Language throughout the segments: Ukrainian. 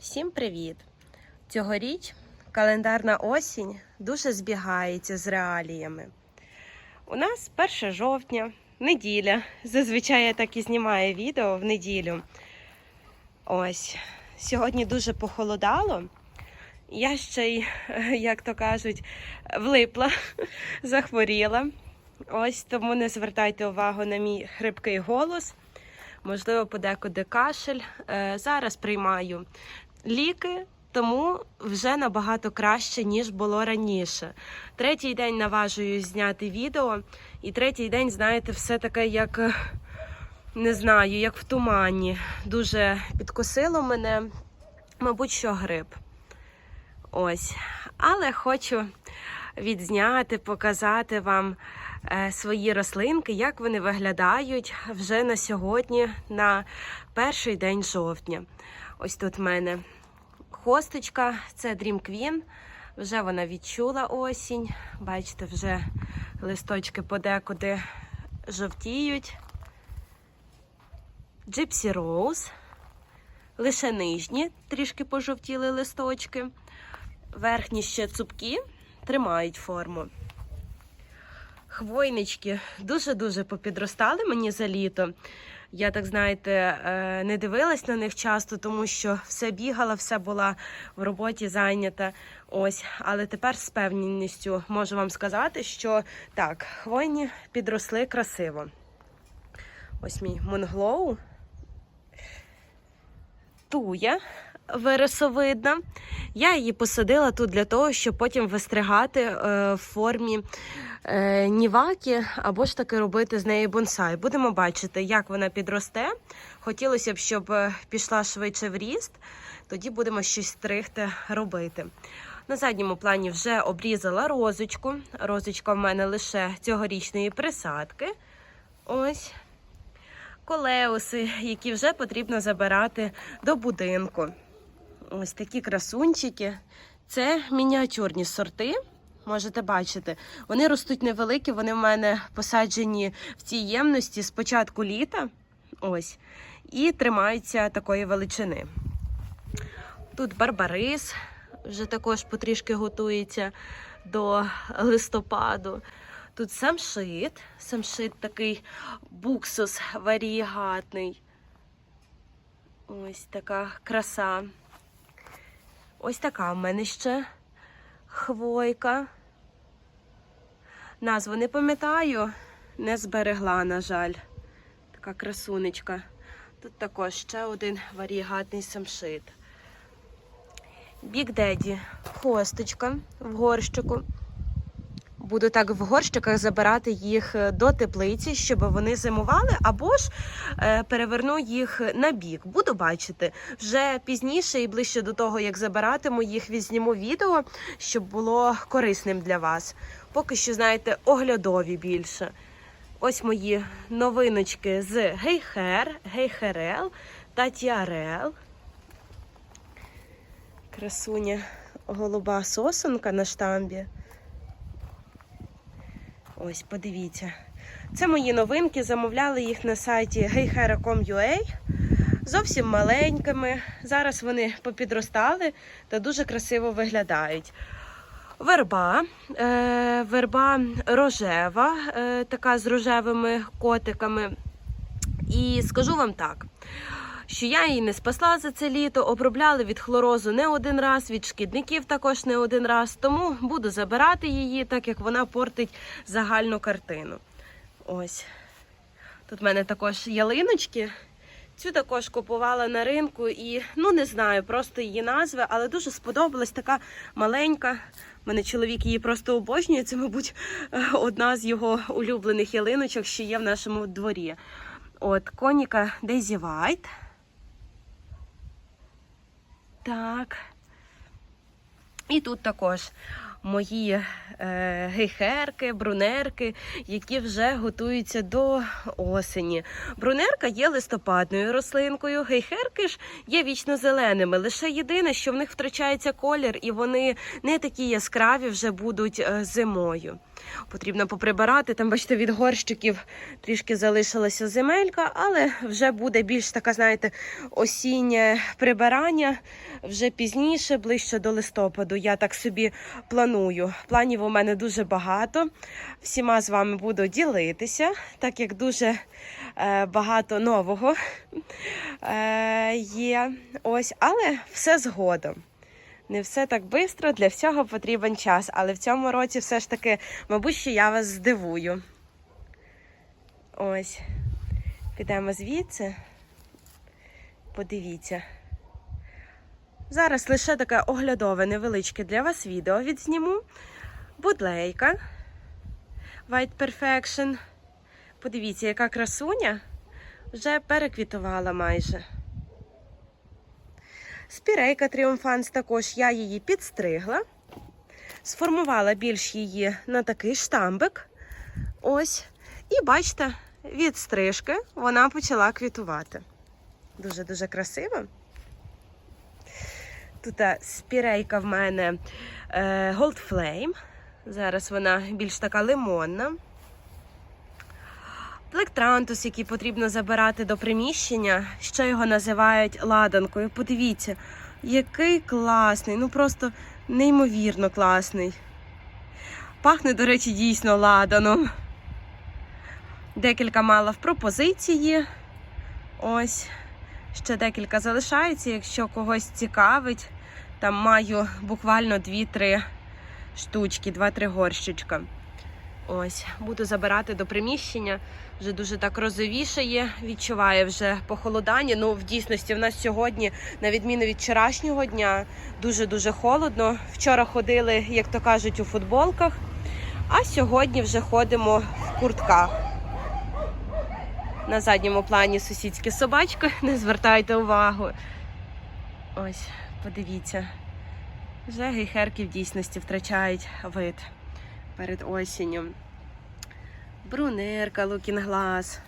Всім привіт! Цьогоріч календарна осінь дуже збігається з реаліями. У нас 1 жовтня, неділя. Зазвичай я так і знімаю відео в неділю. Ось, сьогодні дуже похолодало. Я ще й, як то кажуть, влипла, захворіла. Ось тому не звертайте увагу на мій хрипкий голос. Можливо, подекуди кашель. Е, Зараз приймаю ліки, тому вже набагато краще, ніж було раніше. Tретій день наважуюсь зняти відео, і третій день, знаєте, все таке, як не знаю, як в тумані. Дуже підкосило мене, мабуть, що грип. Ось. Але хочу відзняти, показати вам е, свої рослинки, як вони виглядають вже на сьогодні, на перший день жовтня. Ось тут в мене хосточка, це Dream Queen. Вже вона відчула осінь. Бачите, вже листочки подекуди жовтіють. Gypsy Rose. Лише нижні трішки пожовтіли листочки. Верхні ще цупкі тримають форму. Хвойнички дуже-дуже попідростали мені за літо. Я так знаєте, е, не дивилась на них часто, тому що все бігала, все була в роботі зайнята. Ось, але тепер з певністю можу вам сказати, що так, хвойні підросли красиво. Ось мій Монглоу. Туя вересовидна. Я її посадила тут для того, щоб потім вистригати е, в формі е, ніваки або ж таки робити з неї бонсай. Будемо бачити, як вона підросте. Хотілося б, щоб е, пішла швидше в ріст, тоді будемо щось стригти робити. На задньому плані вже обрізала розочку. Розочка в мене лише цьогорічної присадки. Ось колеуси, які вже потрібно забирати до будинку. Ось такі красунчики. Це мініатюрні сорти. Можете бачити, вони ростуть невеликі, вони в мене посаджені в цій ємності з початку літа. Ось. І тримаються такої величини. Тут барбарис, вже також потрішки готується до листопаду. Тут самшит, самшит такий буксус варієгатний. Ось така краса. Ось така в мене ще хвойка. Назву не пам'ятаю, не зберегла, на жаль. Така красунечка. Тут також ще один варієгатний самшит. Бік Деді, хосточка в горщику. Буду так в горщиках забирати їх до теплиці, щоб вони зимували, або ж е, переверну їх на бік. Буду бачити вже пізніше і ближче до того, як забиратиму їх, відзніму відео, щоб було корисним для вас. Поки що, знаєте, оглядові більше. Ось мої новиночки з Гейхер, Гейхерел та Тіарел. Красуня голуба сосунка на штамбі. Ось, подивіться. Це мої новинки. Замовляли їх на сайті heyhera.com.ua. Зовсім маленькими. Зараз вони попідростали та дуже красиво виглядають. Верба, е, верба рожева, е, така з рожевими котиками. І скажу вам так, що я її не спасла за це літо, обробляли від хлорозу не один раз, від шкідників також не один раз. Тому буду забирати її, так як вона портить загальну картину. Ось. Тут в мене також ялиночки. Цю також купувала на ринку і ну не знаю просто її назви, але дуже сподобалась така маленька. У мене чоловік її просто обожнює. Це, мабуть, одна з його улюблених ялиночок, що є в нашому дворі. От, коніка Daisy White. Так. І тут також мої е, гейхерки, брунерки, які вже готуються до осені. Брунерка є листопадною рослинкою, гейхерки ж є вічно зеленими. Лише єдине, що в них втрачається колір, і вони не такі яскраві вже будуть е, зимою. Потрібно поприбирати. Там, бачите, від горщиків трішки залишилася земелька, але вже буде більш така, знаєте, осіннє прибирання вже пізніше, ближче до листопаду. Я так собі планую. Планів у мене дуже багато. Всіма з вами буду ділитися, так як дуже е, багато нового е, є. Ось, але все згодом. Не все так швидко, для всього потрібен час. Але в цьому році все ж таки, мабуть, що я вас здивую. Ось. Підемо звідси. Подивіться. Зараз лише таке оглядове невеличке для вас відео відзніму. Будлейка. White Perfection. Подивіться, яка красуня вже переквітувала майже. Спірейка Тріумфанс також я її підстригла. Сформувала більш її на такий штамбик. Ось. І бачите, від стрижки вона почала квітувати. Дуже-дуже красиво. Тут е, спірейка в мене е, Gold Flame. Зараз вона більш така лимонна. Плектрантус, який потрібно забирати до приміщення, ще його називають ладанкою. Подивіться, який класний, ну просто неймовірно класний. Пахне, до речі, дійсно ладаном. Декілька мала в пропозиції. Ось. Ще декілька залишається, якщо когось цікавить. Там маю буквально 2-3 штучки, 2-3 горщичка. Ось, буду забирати до приміщення. Вже дуже так розовішає, відчуває вже похолодання. Ну, в дійсності в нас сьогодні, на відміну від вчорашнього дня, дуже-дуже холодно. Вчора ходили, як то кажуть, у футболках, а сьогодні вже ходимо в куртках. На задньому плані сусідські собачки, не звертайте увагу. Ось, подивіться. Вже гейхерки в дійсності втрачають вид перед осінню. Брунерка, лукінглас.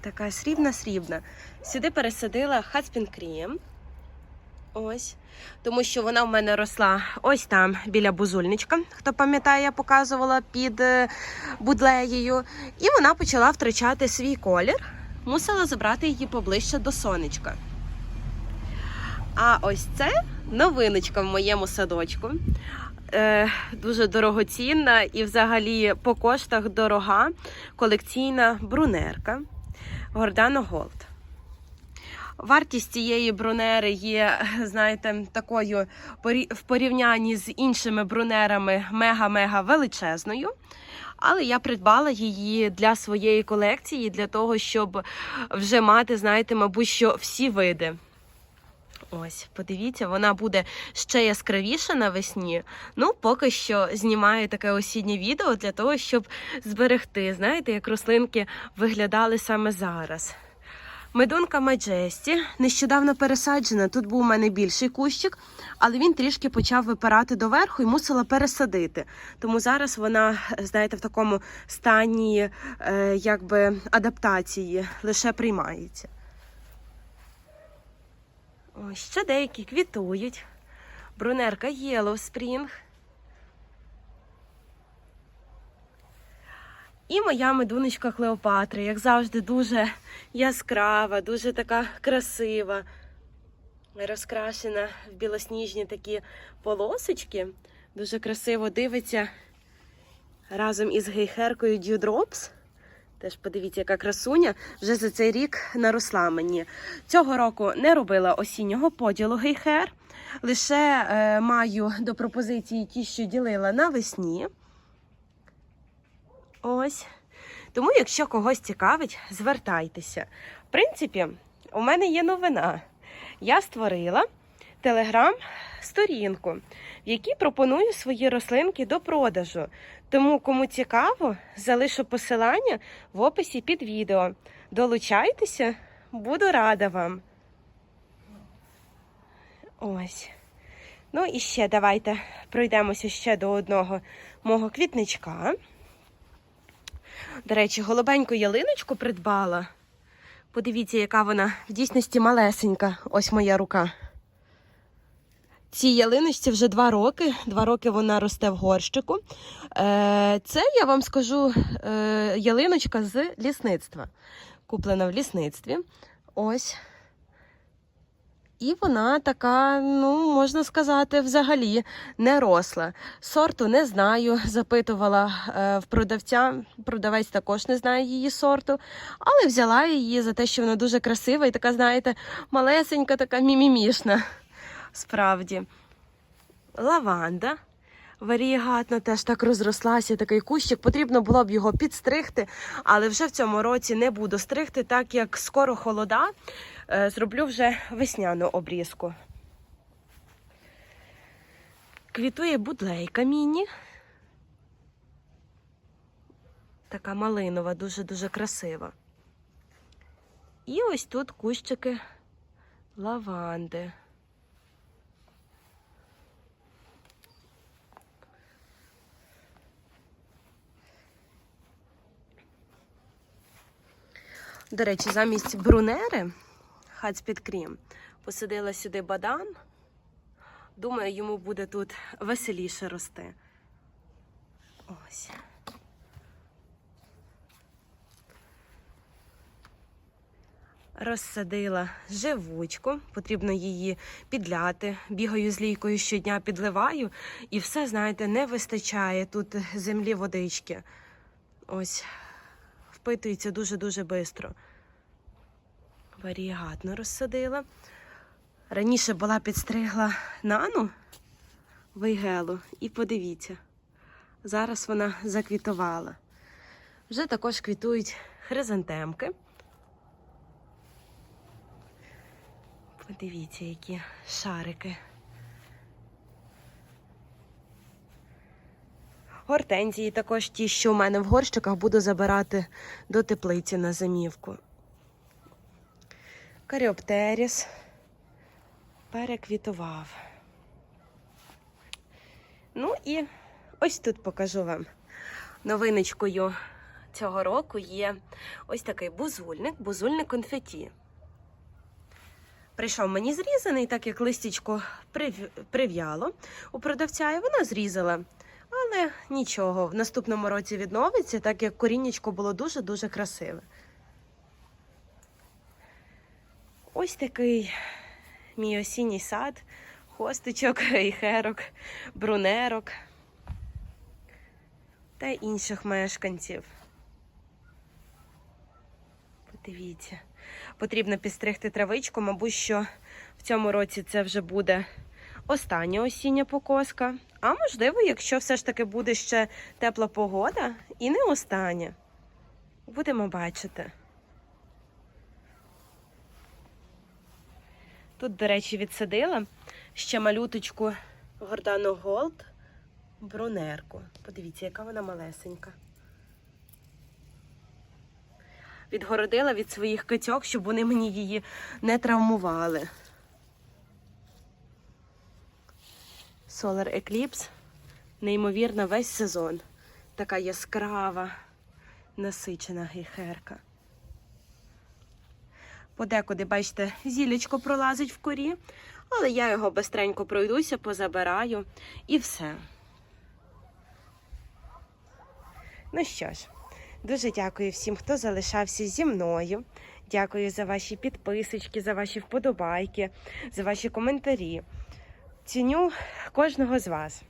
Така срібна-срібна. Сюди пересадила Хацпінкрім. Крім. Ось. Тому що вона в мене росла ось там біля бузульничка. Хто пам'ятає, я показувала під е, будлеєю. І вона почала втрачати свій колір. Мусила забрати її поближче до сонечка. А ось це новиночка в моєму садочку. Е, дуже дорогоцінна і взагалі по коштах дорога колекційна брунерка Гордано Голд. Вартість цієї брунери є, знаєте, такою в порівнянні з іншими брунерами мега-мега величезною. Але я придбала її для своєї колекції, для того, щоб вже мати, знаєте, мабуть, що всі види. Ось, подивіться, вона буде ще яскравіша навесні. Ну, поки що знімаю таке осіннє відео для того, щоб зберегти. Знаєте, як рослинки виглядали саме зараз. Медунка Маджесті нещодавно пересаджена. Тут був у мене більший кущик, але він трішки почав випирати доверху і мусила пересадити. Тому зараз вона, знаєте, в такому стані е, якби адаптації лише приймається. Ось ще деякі квітують. Брунерка Yellow Spring. І моя медуночка Клеопатра, як завжди, дуже яскрава, дуже така красива, розкрашена в білосніжні такі полосочки. Дуже красиво дивиться разом із гейхеркою Dewdrops. Теж подивіться, яка красуня вже за цей рік наросла мені. Цього року не робила осіннього поділу гейхер. Лише е, маю до пропозиції ті, що ділила навесні. Ось. Тому, якщо когось цікавить, звертайтеся. В принципі, у мене є новина. Я створила телеграм-сторінку, в якій пропоную свої рослинки до продажу. Тому, кому цікаво, залишу посилання в описі під відео. Долучайтеся, буду рада вам. Ось. Ну і ще давайте пройдемося ще до одного мого квітничка. До речі, голубеньку ялиночку придбала. Подивіться, яка вона в дійсності малесенька. Ось моя рука. Цій ялиночці вже два роки. Два роки вона росте в горщику. Е, Це я вам скажу е, ялиночка з лісництва. Куплена в лісництві. Ось. І вона така, ну, можна сказати, взагалі не росла. Сорту не знаю, запитувала е, в продавця. Продавець також не знає її сорту, але взяла її за те, що вона дуже красива і така, знаєте, малесенька, така мімімішна. Справді. Лаванда. Варієгатна теж так розрослася, такий кущик. Потрібно було б його підстригти, але вже в цьому році не буду стригти, так як скоро холода. Е, Зроблю вже весняну обрізку. Квітує будлейка міні. Така малинова, дуже-дуже красива. І ось тут кущики лаванди. До речі, замість брунери хат під крім посадила сюди бадан. Думаю, йому буде тут веселіше рости. Ось. Розсадила живучку, потрібно її підляти. Бігаю з лійкою щодня, підливаю, і все, знаєте, не вистачає тут землі водички. Ось впитується дуже-дуже швидко. Варієгатно розсадила. Раніше була підстригла нану вейгелу, і подивіться, зараз вона заквітувала. Вже також квітують хризантемки. Подивіться, які шарики. Гортензії також ті, що в мене в горщиках, буду забирати до теплиці на зимівку. Каріоптеріс переквітував. Ну і ось тут покажу вам. Новиночкою цього року є ось такий бузульник, бузульник конфеті. Прийшов мені зрізаний, так як листячко прив- прив'яло у продавця, і вона зрізала. Але нічого, в наступному році відновиться, так як коріннячко було дуже-дуже красиве. Ось такий мій осінній сад, хостичок, гейхерок, брунерок та інших мешканців. Подивіться, потрібно підстригти травичку, мабуть, що в цьому році це вже буде остання осіння покоска. А можливо, якщо все ж таки буде ще тепла погода і не остання. Будемо бачити. Тут, до речі, відсадила ще малюточку Гордану Голд брунерку. Подивіться, яка вона малесенька. Відгородила від своїх кицьок, щоб вони мені її не травмували. Solar Eclipse. Неймовірна весь сезон. Така яскрава, насичена гейхерка. Подекуди, бачите, зілечко пролазить в корі, але я його бистренько пройдуся, позабираю і все. Ну що ж, дуже дякую всім, хто залишався зі мною. Дякую за ваші підписочки, за ваші вподобайки, за ваші коментарі. Ціню кожного з вас.